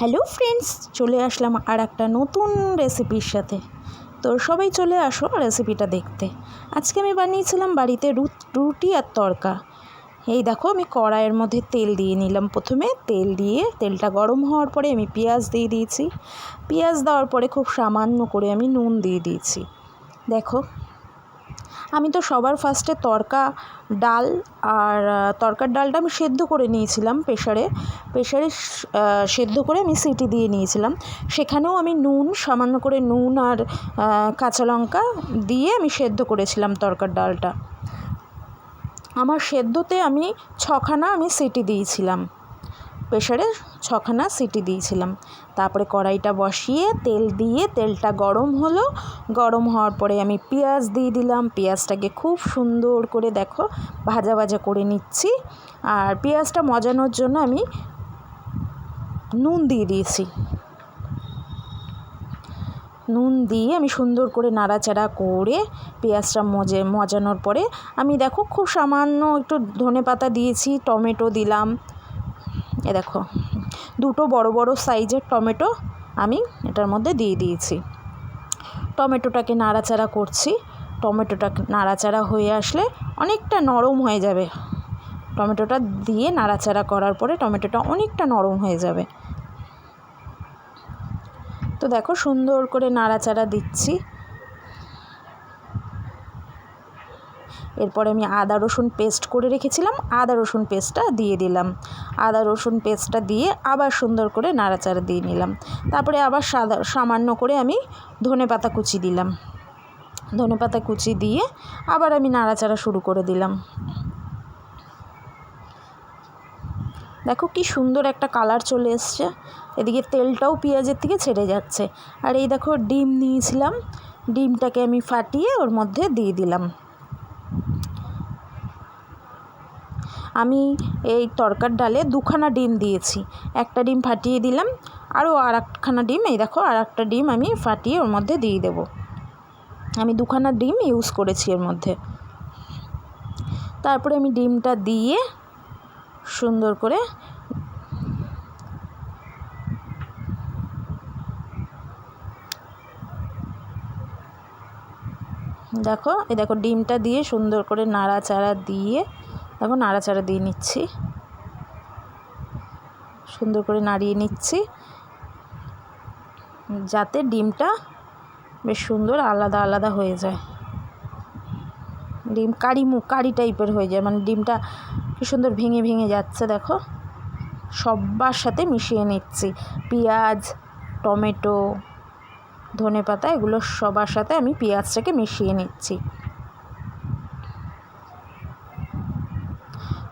Hello friends, চলে আসলাম আর একটা নতুন রেসিপির সাথে। তো সবাই চলে আসো রেসিপিটা দেখতে। আজকে আমি বানিয়েছিলাম বাড়িতে রুটি আর তড়কা। এই দেখো আমি কড়াইয়ের মধ্যে তেল দিয়ে নিলাম প্রথমে। তেল দিয়ে তেলটা গরম হওয়ার পরে আমি পেঁয়াজ দিয়ে দিয়েছি। পেঁয়াজ দেওয়ার পরে খুব সামান্য করে আমি নুন দিয়ে দিয়েছি। দেখো আমি তো সবার ফার্স্টে তরকা ডাল আর তরকার ডালটা আমি সেদ্ধ করে নিয়েছিলাম প্রেশারে প্রেশারে সেদ্ধ করে আমি সিটি দিয়ে নিয়েছিলাম। সেখানেও আমি নুন, সামান্য করে নুন আর কাঁচা লঙ্কা দিয়ে আমি সেদ্ধ করেছিলাম তরকার ডালটা। আমার সেদ্ধতে আমি ছখানা আমি সিটি দিয়েছিলাম। প্রেশারে ছখানা সিটি দিয়েছিলাম। তারপরে কড়াইটা বসিয়ে তেল দিয়ে তেলটা গরম হলো। গরম হওয়ার পরে আমি পেঁয়াজ দিয়ে দিলাম। পেঁয়াজটাকে খুব সুন্দর করে দেখো, ভাজা ভাজা করে নিচ্ছি। আর পেঁয়াজটা মজানোর জন্য আমি নুন দিয়ে দিয়েছি। নুন দিয়ে আমি সুন্দর করে নাড়াচাড়া করে পেঁয়াজটা মজে, মজানোর পরে আমি দেখো খুব সামান্য একটু ধনে পাতা দিয়েছি, টমেটো দিলাম। এ দেখো, দুটো বড় বড় সাইজের টমেটো আমি এটার মধ্যে দিয়ে দিয়েছি। টমেটোটাকে নাড়াচাড়া করছি, টমেটোটা নাড়াচাড়া হয়ে আসলে অনেকটা নরম হয়ে যাবে। টমেটোটা দিয়ে নাড়াচাড়া করার পরে টমেটোটা অনেকটা নরম হয়ে যাবে। তো দেখো সুন্দর করে নাড়াচাড়া দিচ্ছি। এরপরে আমি আদা, রসুন পেস্ট করে রেখেছিলাম। আদা, রসুন পেস্টটা দিয়ে দিলাম। আদা, রসুন পেস্টটা দিয়ে আবার সুন্দর করে নাড়াচাড়া দিয়ে নিলাম। তারপরে আবার সাদা, সামান্য করে আমি ধনে পাতা কুচি দিলাম। ধনে পাতা কুচি দিয়ে আবার আমি নাড়াচাড়া শুরু করে দিলাম। দেখো কি সুন্দর একটা কালার চলে এসছে। এদিকে তেলটাও পেঁয়াজের থেকে ছেড়ে যাচ্ছে। আর এই দেখো, ডিম নিয়েছিলাম। ডিমটাকে আমি ফাটিয়ে ওর মধ্যে দিয়ে দিলাম। আমি এই তরকার ডালে দুখানা ডিম দিয়েছি। একটা ডিম ফাটিয়ে দিলাম, আরও আর একখানা ডিম, এই দেখো আর একটা ডিম আমি ফাটিয়ে ওর মধ্যে দিয়ে দেবো। আমি দুখানা ডিম ইউজ করেছি এর মধ্যে। তারপরে আমি ডিমটা দিয়ে সুন্দর করে দেখো, এই দেখো ডিমটা দিয়ে সুন্দর করে নাড়াচাড়া দিয়ে দেখো নাড়াচাড়া দিয়ে নিচ্ছি। সুন্দর করে নাড়িয়ে নিচ্ছি। যাতে ডিমটা বেশ সুন্দর আলাদা আলাদা হয়ে যায়। ডিম কারি মুখ কারি টাইপের হয়ে যায়। মানে ডিমটা কি সুন্দর ভেঙে ভেঙে যাচ্ছে, দেখো। সবার সাথে মিশিয়ে নিচ্ছি। পেঁয়াজ, টমেটো ধনে পাতা এগুলো সবার সাথে আমি পেঁয়াজটাকে মিশিয়ে নিচ্ছি।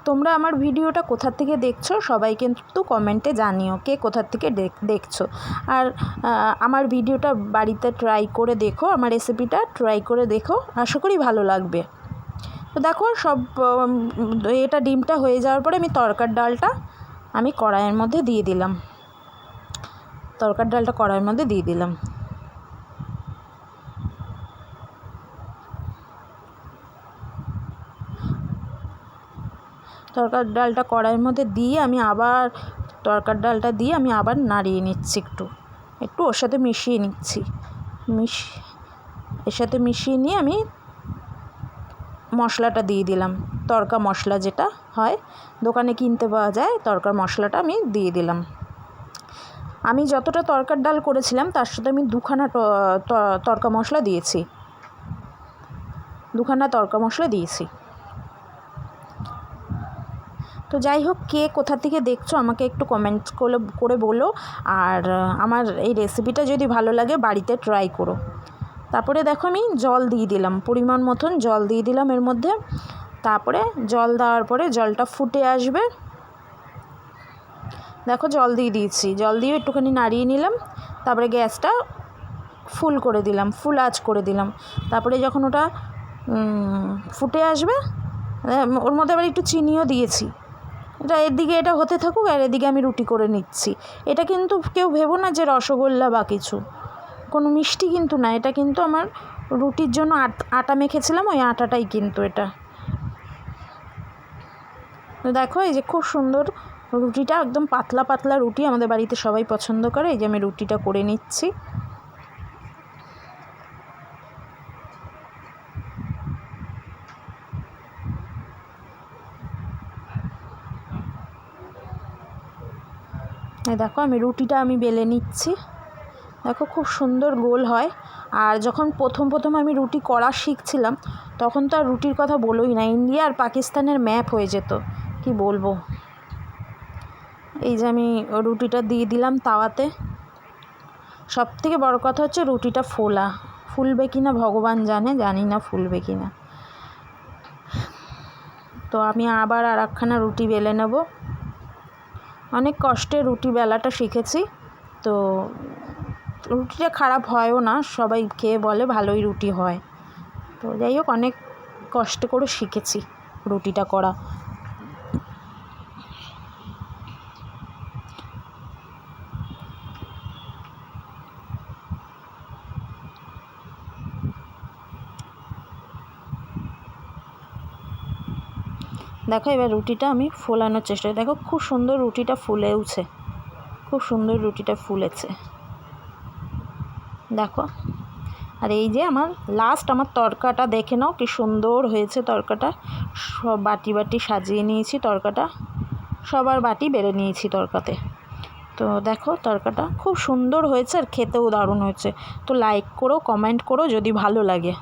তোমরা আমার ভিডিওটা কোথা থেকে দেখছ সবাই কিন্তু কমেন্টে জানিও কে কোথা থেকে দেখ- দেখছ। আর আমার ভিডিওটা বাড়িতে ট্রাই করে দেখো, আমার রেসিপিটা ট্রাই করে দেখো, আশা করি ভালো লাগবে। তো দেখো, সব এটা ডিমটা হয়ে যাওয়ার পরে আমি তরকার ডালটা আমি কড়াইয়ের মধ্যে দিয়ে দিলাম। তরকার ডালটা কড়াইয়ের মধ্যে দিয়ে দিলাম। তরকার ডালটা কড়াইয়ের মধ্যে দিয়ে আমি আবার তরকার ডালটা দিয়ে আমি আবার নাড়িয়ে নিচ্ছি একটু। একটু ওর সাথে মিশিয়ে নিচ্ছি। মিশ, এর সাথে মিশিয়ে নিয়ে আমি মশলাটা দিয়ে দিলাম। তরকা মশলা যেটা হয়, দোকানে কিনতে পাওয়া যায় তরকার মশলাটা আমি দিয়ে দিলাম। আমি যতটা তরকার ডাল করেছিলাম, তার সাথে আমি দুখানা ট- ত- মশলা দিয়েছি। দুখানা তরকা মশলা দিয়েছি। তো যাই হোক, কে কোথা থেকে দেখছ আমাকে একটু কমেন্ট করে করে বলো। আর আমার এই রেসিপিটা যদি ভালো লাগে, বাড়িতে ট্রাই করো। তারপরে দেখো আমি জল দিয়ে দিলাম, পরিমাণ মতন জল দিয়ে দিলাম এর মধ্যে। তারপরে জল দেওয়ার পরে জলটা ফুটে আসবে। দেখো জল দিয়ে দিয়েছি, জল দিয়ে একটুখানি নাড়িয়ে নিলাম। তারপরে গ্যাসটা ফুল করে দিলাম, ফুল আঁচ করে দিলাম। তারপরে যখন ওটা ফুটে আসবে ওর মধ্যে আবার একটু চিনিও দিয়েছি। এটা এদিকে এটা হতে থাকুক আর এদিকে আমি রুটি করে নিচ্ছি। এটা কিন্তু কেউ ভেবো না যে রসগোল্লা বা কিছু। কোনো মিষ্টি কিন্তু না, এটা কিন্তু আমার রুটির জন্য আট- মেখেছিলাম, ওই আটাটাই কিন্তু এটা। দেখো, এই যে খুব সুন্দর রুটিটা, একদম পাতলা পাতলা রুটি আমাদের বাড়িতে সবাই পছন্দ করে, এই যে আমি রুটিটা করে নিচ্ছি। দেখো আমি রুটিটা আমি বেলে নিচ্ছি। দেখো খুব সুন্দর গোল হয়। আর যখন প্রথম প্রথম আমি রুটি করা শিখছিলাম, তখন তো আর রুটির কথা বলোই না। ইন্ডিয়া আর পাকিস্তানের ম্যাপ হয়ে যেত। কি বলব? এই যে আমি রুটিটা দিয়ে দিলাম তাওয়াতে। সব থেকে বড় কথা হচ্ছে রুটিটা ফোলা। ফুলবে কি না ভগবান জানে, জানি না ফুলবে কি না তো আমি আবার আর একখানা রুটি বেলে নেব। অনেক কষ্টে রুটি বেলাটা শিখেছি। তো রুটিটা খারাপ হয়ও না, সবাই খেয়ে বলে ভালোই রুটি হয়। তো যাই হোক, অনেক কষ্ট করে শিখেছি রুটিটা করা। দেখো এবার রুটিটা আমি ফোলানোর চেষ্টা করি। দেখো খুব সুন্দর রুটিটা ফুলেওছে খুব সুন্দর রুটিটা ফুলেছে। দেখো। আর এই যে আমার লাস্ট আমার তরকাটা দেখে নাও কি সুন্দর হয়েছে তরকাটা। সব বাটি বাটি সাজিয়ে নিয়েছি তরকাটা। সবার বাটি বেড়ে নিয়েছি তরকাতে। তো দেখো তরকাটা খুব সুন্দর হয়েছে আর খেতেও দারুণ হয়েছে। তো লাইক করো কমেন্ট করো যদি ভালো লাগে।